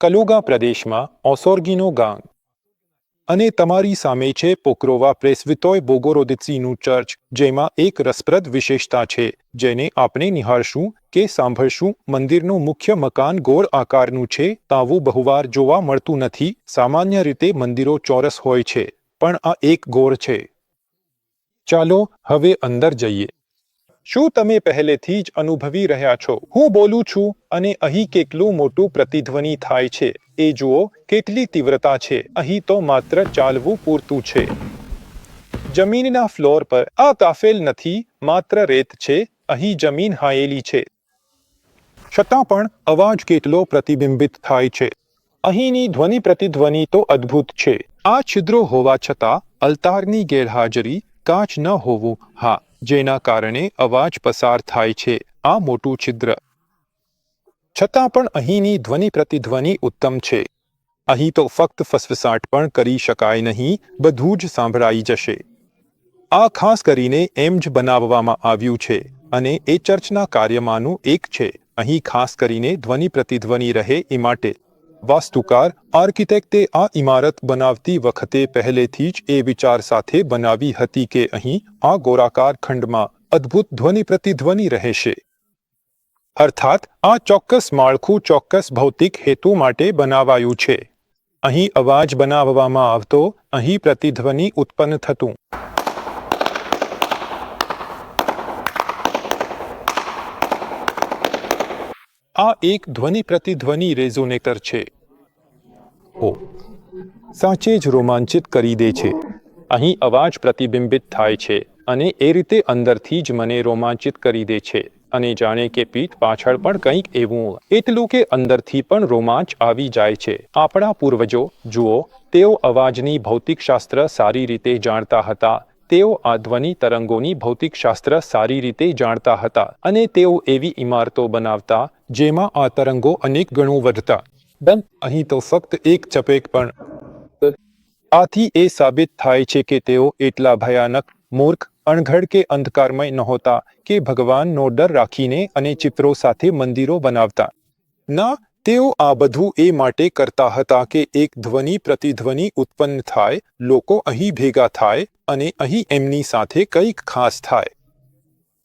કલુગા પ્રદેશમાં ઓસોર્ગીનો ગામ અને તમારી સામે છે પોક્રોવા પ્રેસ્વિતોય બોગોરોદિત્સીનું ચર્ચ, જેમાં એક રસપ્રદ વિશેષતા છે, જેને આપણે નિહાળશું કે સાંભળશું મંદિરનું મુખ્ય મકાન ગોળ આકારનું છે, તાવું બહુવાર જોવા મળતું નથી, સામાન્ય રીતે મંદિરો ચોરસ હોય છે, પણ આ એક ગોળ છે. ચાલો હવે અંદર જઈએ. શું તમે પહેલેથી જ અનુભવી રહ્યા છો? હું બોલું છું અને અહીં કેટલું મોટું પ્રતિધ્વનિ થાય છે. એ જુઓ, કેટલી તીવ્રતા છે. અહીં તો માત્ર ચાલવું પૂરતું છે. જમીનના ફ્લોર પર. આ તાફેલ નથી, માત્ર રેત છે. અહીં જમીન હાયેલી છે. છતાં પણ અવાજ કેટલો પ્રતિબિંબિત થાય છે. અહીંની ધ્વનિ પ્રતિધ્વનિ તો અદ્ભુત છે. આ છિદ્રો હોવા છતાં, અલ્તારની ગેરહાજરી કાચ ન હોવું, હા. જેના કારણે અવાજ પસાર થાય છે. આ મોટું છિદ્ર. છતાં પણ અહીંની ધ્વનિ પ્રતિધ્વનિ ઉત્તમ છે. અહીં તો ફક્ત ફસફસાટ પણ કરી શકાય નહીં, બધું જ સાંભળાઈ જશે. આ ખાસ કરીને એમ જ બનાવવામાં આવ્યું છે અને એ ચર્ચના કાર્યમાંનું એક છે. અહીં ખાસ કરીને ધ્વનિ પ્રતિધ્વનિ રહે એ માટે. વાસ્તુકાર આર્કિટેક્ટે આ ઇમારત બનાવતી વખતે પહેલેથી જ એ વિચાર સાથે બનાવી હતી કે અહીં આ ગોરાકાર ખંડમાં અદ્ભુત ધ્વનિ પ્રતિધ્વનિ રહેશે. અર્થાત, આ ચોક્કસ માળખું ચોક્કસ ભૌતિક હેતુ માટે બનાવાયું છે. અહીં અવાજ બનાવવામાં આવતો, અહીં પ્રતિધ્વનિ ઉત્પન્ન થતું. આ એક ધ્વનિ પ્રતિધ્વનિ રેઝોનેટર છે. ઓ. સાચે જ રોમાંચિત કરી દે છે. અહીં અવાજ પ્રતિબિંબિત થાય છે અને એ રીતે અંદરથી જ મને રોમાંચિત કરી દે છે અને જાણે કે પીઠ પાછળ પણ કંઈક એવું એટલું કે અંદરથી પણ રોમાંચ આવી જાય છે. આપણા પૂર્વજો, જુઓ, તેઓ અવાજની ભૌતિકશાસ્ત્ર સારી રીતે જાણતા હતા. તેઓ આ ધ્વનિ તરંગોની ભૌતિકશાસ્ત્ર સારી રીતે જાણતા હતા અને તેઓ એવી ઇમારતો બનાવતા, જેમાં આ તરંગો અનેક ગણું વધતા. બેન અહીં તો ફક્ત એક ચપેક પણ. આથી એ સાબિત થાય છે કે તેઓ એટલા ભયાનક, મૂર્ખ, અણઘડ કે અંધકારમય નહોતા કે ભગવાનનો ડર રાખીને અને ચિત્રો સાથે મંદિરો બનાવતા. ના, તેઓ આ બધું એ માટે કરતા હતા કે એક ધ્વનિ પ્રતિધ્વનિ ઉત્પન્ન થાય, લોકો અહીં ભેગા થાય અને અહીં એમની સાથે કંઈક ખાસ થાય.